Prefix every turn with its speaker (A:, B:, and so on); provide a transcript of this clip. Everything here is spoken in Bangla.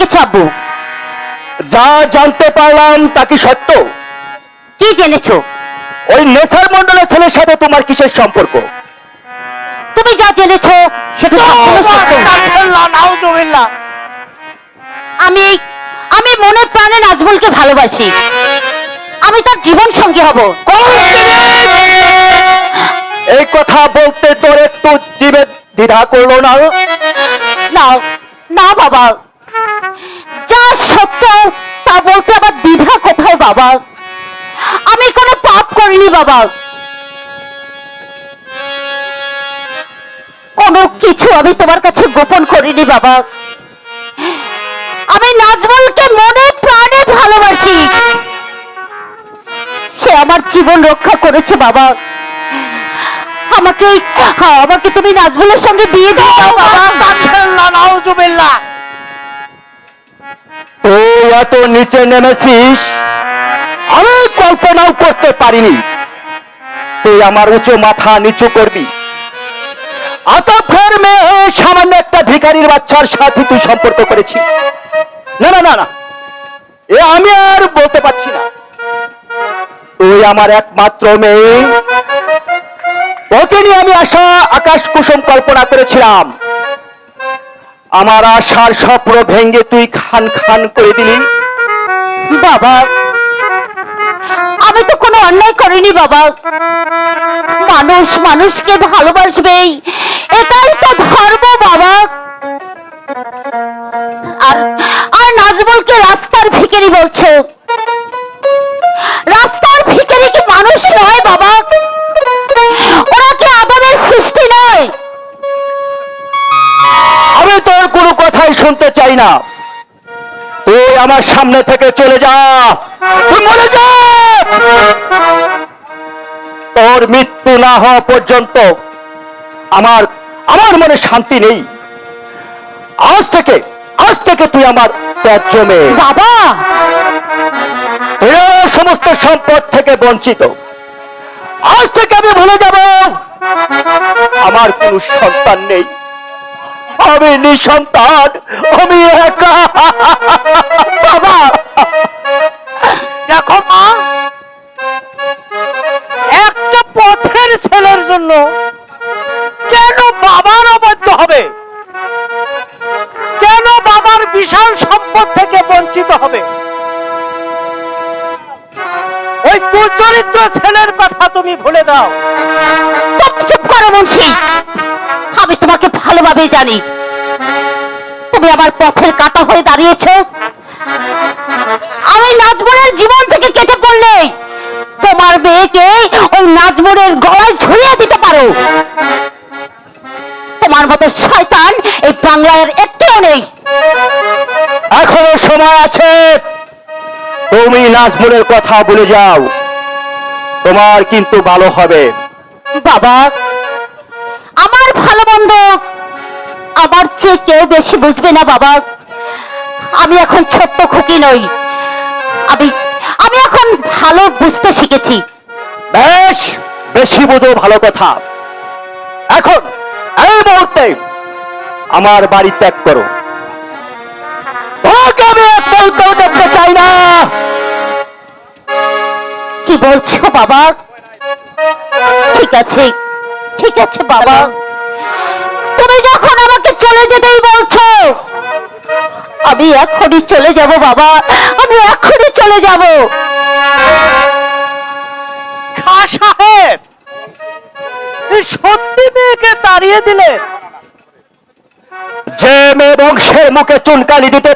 A: রেখেছে আব্বু
B: যা জানতে পারলাম তা কি সত্য?
A: কি জেনেছো?
B: ওই নেসার মন্ডলের ছেলের সাথে তোমার কিসের সম্পর্ক?
A: তুমি যা জেনেছো সেটা সম্পূর্ণ সত্য আমি আমি মনে প্রাণে নাজমুলকে ভালোবাসি। আমি তার জীবন সঙ্গী হব।
B: এই কথা বলতে তোর একটু জীবে দ্বিধা করল না?
A: না না বাবা। সত্য তা বলতে আবার দ্বিধা কোথায় বাবা আমি কোনো পাপ করিনি বাবা কোনো কিছু আমি তোমার কাছে গোপন করিনি বাবা আমি নাজমুলকে মনে প্রাণে ভালোবাসি সে আমার জীবন রক্ষা করেছে বাবা আমাকে আমাকে তুমি নাজমুলের সঙ্গে বিয়ে দাও বাবা
B: এত নিচে নেমেছিস? আমি কল্পনাও করতে পারিনি। তুই আমার উঁচু মাথা নিচু করবি। আতফের মেয়ে সামান্য একটা ভিখারির বাচ্চার সাথে তুই সম্পর্ক করেছিস। না না না না। এ আমি আর বলতে পারছি না। তুই আমার একমাত্র মেয়ে। ওকে নিয়ে আমি আশা আকাশ কুসুম কল্পনা করেছিলাম। আমার আশার স্বপ্ন ভেঙ্গে তুই খান খান করে দিলি।
A: বাবা, আমি তো কোনো অন্যায় করিনি বাবা। মানুষ মানুষকে ভালোবাসবেই এটাই তো ধর্ম বাবা। আর আর নাজমুলকে রাস্তার ভিখারি বলছো।
B: আমি তোর কোনো কথাই শুনতে চাই না। তুই আমার সামনে থেকে চলে যা। তুই মরে যা। তোর মৃত্যু না হওয়া পর্যন্ত আমার আমার মনে শান্তি নেই। আজ থেকে আজ থেকে তুই আমার ত্যায্য মেয়ে।
A: বাবা!
B: সমস্ত সম্পদ থেকে বঞ্চিত। আজ থেকে আমি ভুলে যাব। আমার কোন সন্তান নেই। আমি নিঃসন্তান, আমি একা। বাবা!
C: দেখো মা, একটা পথের ছেলের জন্য কেন বাবার অবাধ্য হবে? কেন বাবার বিশাল সম্পদ থেকে বঞ্চিত হবে? ওই কুচরিত্র ছেলের কথা তুমি ভুলে দাও
A: ভালোভাবে জানি। তুমি আমার পথের কাটা হয়ে দাঁড়িয়েছো। আমি নাজমুলের জীবন থেকে কেটে পড়লে তোমার মেয়েকে ওই নাজমুলের গলায় ঝুলিয়ে দিতে পারো। তোমার মতো শয়তান এই বাংলার একটিও নেই।
B: এখনও সময় আছে। তুমি নাজমুলের কথা বলে যাও। তোমার কিন্তু ভালো হবে।
A: বাবা আমার ভালো মন্দ আমার চেয়ে কেউ বেশি বুঝবে না বাবা। আমি এখন ছোট্ট খুকি নই। আমি আমি এখন ভালো বুঝতে শিখেছি।
B: বেশ বেশি বুঝো ভালো কথা। এখন এই মুহূর্তে আমার বাড়ি ত্যাগ করো। তোমাকে আমি দেখতে চাই না।
A: কি বলছো বাবা? ঠিক আছে ঠিক আছে বাবা। তুমি যখন চলে যেতেই বলছো? আমি এখনই চলে যাব বাবা। আমি এখনই চলে যাব।
C: খা সাহেব! সত্যি মেয়েকে তাড়িয়ে দিলে।
B: যে মেয়ে বংশের মুখে চুনকালি দিতে